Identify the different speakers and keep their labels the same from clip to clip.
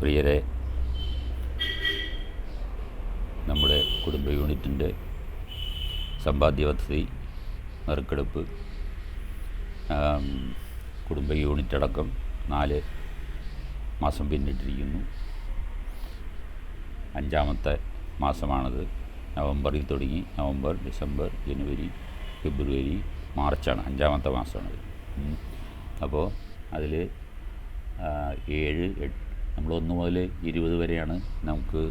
Speaker 1: പ്രിയരെ നമ്മുടെ കുടുംബ യൂണിറ്റിന്റെ സമ്പാദ്യ പദ്ധതി നറുക്കെടുപ്പ് കുടുംബ യൂണിറ്റ് അടക്കം നാല് മാസം പിന്നിട്ടിരിക്കുന്നു. അഞ്ചാമത്തെ മാസമാണത്. നവംബറിൽ തുടങ്ങി. നവംബർ ഡിസംബർ ജനുവരി ഫെബ്രുവരി മാർച്ചാണ് അഞ്ചാമത്തെ മാസമാണത്. അപ്പോൾ അതിൽ ഏഴ് എട്ട് നമ്മൾ ഒന്ന് മുതൽ ഇരുപത് വരെയാണ് നമുക്ക്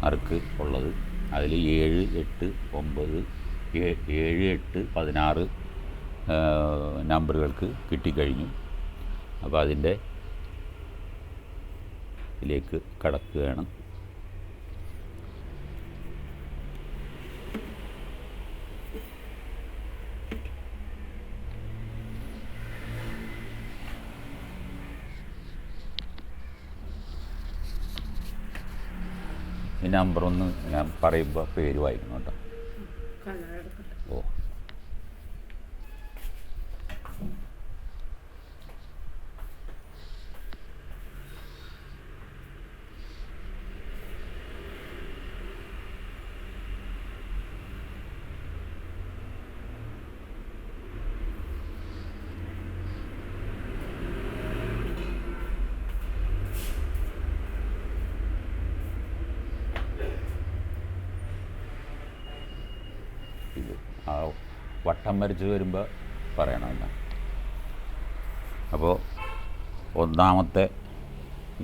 Speaker 1: നറുക്ക് ഉള്ളത്. അതിൽ ഏഴ് എട്ട് ഒമ്പത് ഏഴ് എട്ട് പതിനാറ് നമ്പറുകൾക്ക് കിട്ടിക്കഴിഞ്ഞു. അപ്പോൾ അതിന്റെ ഇതിലേക്ക് കടക്കുകയാണ്. ഈ നമ്പർ ഒന്ന് ഞാൻ പറയുമ്പോൾ പേര് വായിക്കണം കേട്ടോ ഓ ഇത് ആ വട്ടം വരച്ച് വരുമ്പോൾ പറയണമെന്ന് അപ്പോൾ ഒന്നാമത്തെ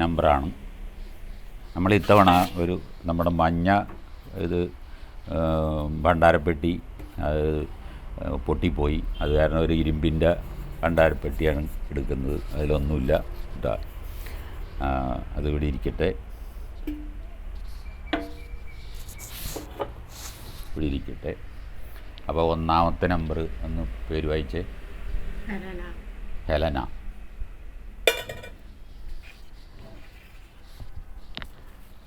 Speaker 1: നമ്പറാണ്. നമ്മൾ ഇത്തവണ ഒരു നമ്മുടെ മഞ്ഞ ഇത് ഭണ്ഡാരപ്പെട്ടി അത് പൊട്ടിപ്പോയി. അത് കാരണം ഒരു ഇരുമ്പിന്റെ ഭണ്ഡാരപ്പെട്ടിയാണ് എടുക്കുന്നത്. അതിലൊന്നുമില്ല. കേട്ടോ അതിവിടെ ഇരിക്കട്ടെ. ഇവിടെ ഇരിക്കട്ടെ. അപ്പോൾ ഒന്നാമത്തെ നമ്പർ എന്ന് പേര് വായിച്ചേ. ഹെലന.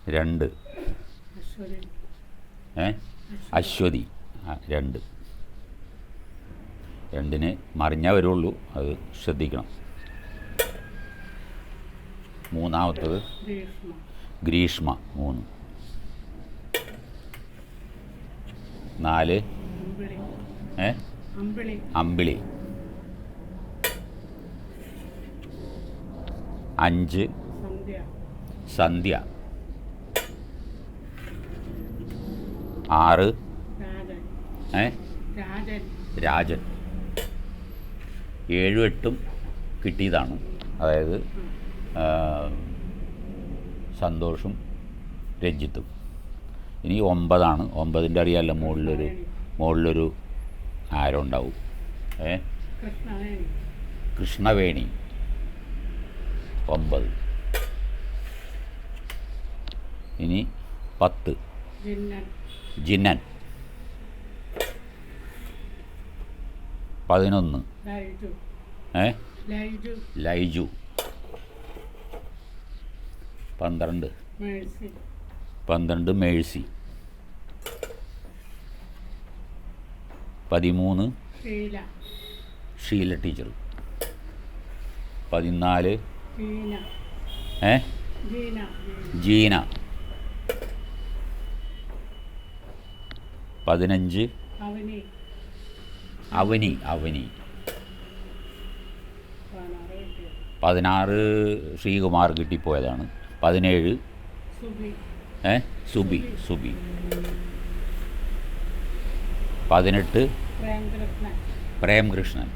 Speaker 1: രണ്ട്. ഏ? അശ്വതി. രണ്ട്. രണ്ടിന് മറിഞ്ഞേ വരുള്ളൂ. അത് ശ്രദ്ധിക്കണം. മൂന്നാമത്തത്
Speaker 2: ഗ്രീഷ്മ.
Speaker 1: മൂന്ന്. നാല്. ഏ?
Speaker 2: അമ്പിളി.
Speaker 1: അഞ്ച്.
Speaker 2: സന്ധ്യ.
Speaker 1: ആറ്. ഏ?
Speaker 2: രാജൻ.
Speaker 1: രാജൻ. ഏഴും എട്ടും കിട്ടിയതാണ്. അതായത് സന്തോഷും രഞ്ജിത്തും. ഇനി ഒമ്പതാണ്. ഒമ്പതിന്റെ അറിയാമല്ലോ മുകളിലൊരു മുകളിലൊരു ആരോ ഉണ്ടാവും. ഏ?
Speaker 2: കൃഷ്ണവേണി.
Speaker 1: ഒമ്പത്. ഇനി പത്ത്.
Speaker 2: ജിന്നൻ.
Speaker 1: പതിനൊന്ന്. ഏ?
Speaker 2: ലൈജു.
Speaker 1: ലൈജു. പന്ത്രണ്ട്. പന്ത്രണ്ട് മേഴ്സി. പതിമൂന്ന്
Speaker 2: ഷീല.
Speaker 1: ടീച്ചർ. പതിനാല് ഏ?
Speaker 2: ജീന.
Speaker 1: പതിനഞ്ച്
Speaker 2: അവനി.
Speaker 1: അവനി
Speaker 2: പതിനാറ്
Speaker 1: ശ്രീകുമാർ കിട്ടിപ്പോയതാണ്. പതിനേഴ് ഏ? സുബി സുബി. പതിനെട്ട്.
Speaker 2: പ്രേംകൃഷ്ണൻ.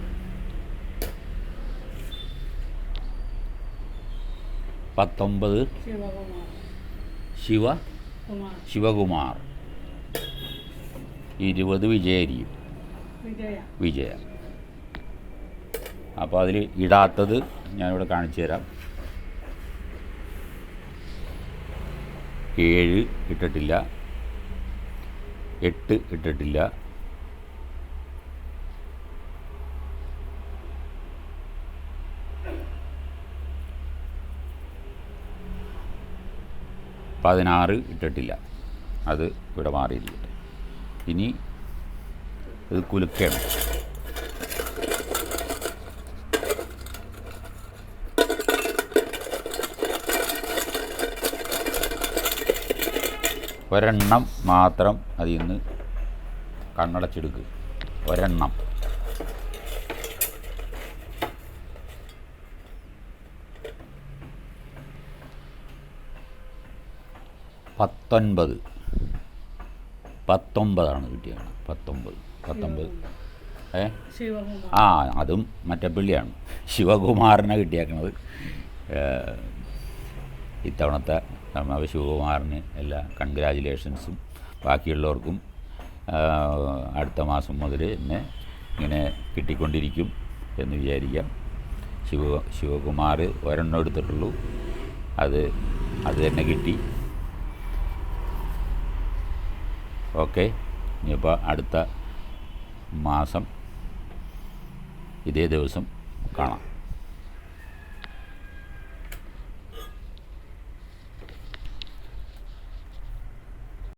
Speaker 1: പത്തൊമ്പത്. ശിവ? ശിവകുമാർ. ഇരുപത് വിജയരി
Speaker 2: വിജയ.
Speaker 1: വിജയ. അപ്പോൾ അതിൽ ഇടാത്തത് ഞാനിവിടെ കാണിച്ചു തരാം. ഏഴ് ഇട്ടിട്ടില്ല. എട്ട് ഇട്ടിട്ടില്ല. പതിനാറ് ഇട്ടിട്ടില്ല. അത് ഇവിടെ മാറിയിട്ടില്ല ഇനി ഇത് കുലുക്കണം ഒരെണ്ണം മാത്രം അതിൽ നിന്ന് കണ്ണടച്ചെടുക്കുക ഒരെണ്ണം. പത്തൊൻപത്. പത്തൊമ്പതാണ് കിട്ടിയാണ് പത്തൊമ്പത് പത്തൊമ്പത്. ഏ? ആ അതും മറ്റേ പിള്ളിയാണ്. ശിവകുമാറിനെ കിട്ടിയേക്കണത്. ഇത്തവണത്തെ നമ്മൾ ശിവകുമാറിന് എല്ലാ കൺഗ്രാജുലേഷൻസും ബാക്കിയുള്ളവർക്കും അടുത്ത മാസം മുതൽ എന്നെ ഇങ്ങനെ കിട്ടിക്കൊണ്ടിരിക്കും എന്ന് വിചാരിക്കാം. ശിവ ശിവകുമാർ ഒരെണ്ണം എടുത്തിട്ടുള്ളൂ. അത് അത് തന്നെ കിട്ടി. ഓക്കെ. ഇനിയിപ്പോൾ അടുത്ത മാസം ഇതേ ദിവസം കാണാം.